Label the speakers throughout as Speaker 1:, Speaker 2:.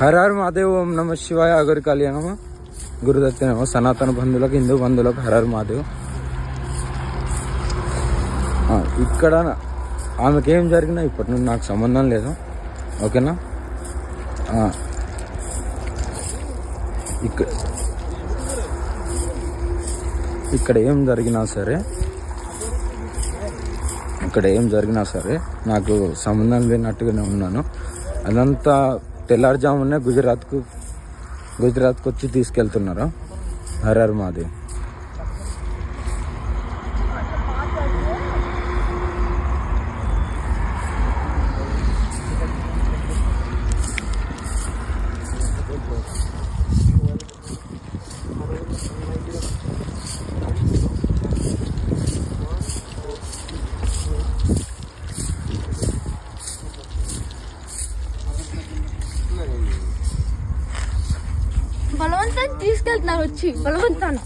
Speaker 1: హర మాదేవ్ మహాదేవ్ ఓం నమ శివాయ అగరి కళ్యాణమ గురుదత్త నమ. సనాతన బంధువులకు హిందూ బంధువులకు హర మాదేవ్. మహాదేవ్ ఇక్కడ ఆమెకి ఏం జరిగినా ఇప్పటి నుండి నాకు సంబంధం లేదు. ఓకేనా? ఇక్కడ ఇక్కడ ఏం జరిగినా సరే ఇక్కడ ఏం జరిగినా సరే నాకు సంబంధం లేనట్టుగానే ఉన్నాను. అదంతా తెల్లారుజామునే గుజరాత్కు గుజరాత్కు వచ్చి తీసుకెళ్తున్నారు? హరర్ మాదేవ్
Speaker 2: బలవంతాన్ని తీసుకెళ్తున్నారు వచ్చి బలవంతాన్ని.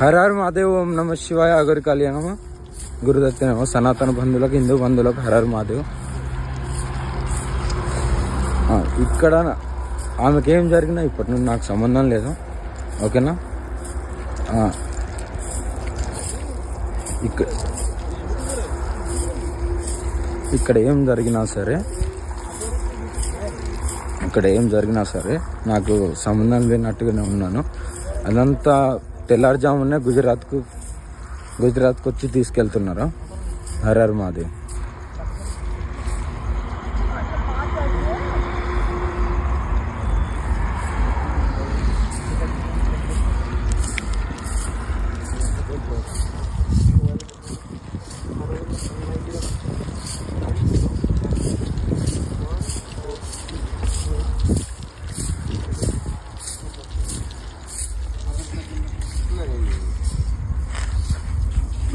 Speaker 1: హర హర మహాదేవ్ ఓం నమ శివాయ అగరి కళ్యాణమ గురుదత్త నమ. సనాతన బంధువులకు హిందూ బంధువులకు హర హర మహాదేవ్ ఆ, ఇక్కడ ఆమెకి ఏం జరిగినా ఇప్పటి నుండి నాకు సంబంధం లేదు. ఓకేనా? ఆ, ఇక్కడ ఇక్కడ ఏం జరిగినా సరే ఇక్కడ ఏం జరిగినా సరే నాకు సంబంధం లేనట్టుగానే ఉన్నాను. అదంతా తెల్లారుజామునే గుజరాత్కు గుజరాత్కు వచ్చి తీసుకెళ్తున్నారు. హరర్ మాదేవ్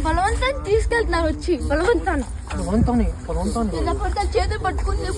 Speaker 2: బలవంతాన్ని తీసుకెళ్తున్నారు వచ్చి బలవంతాన్ని.
Speaker 3: బలవంతాన్ని బలవంతాన్ని.
Speaker 2: చేతులు పట్టుకుని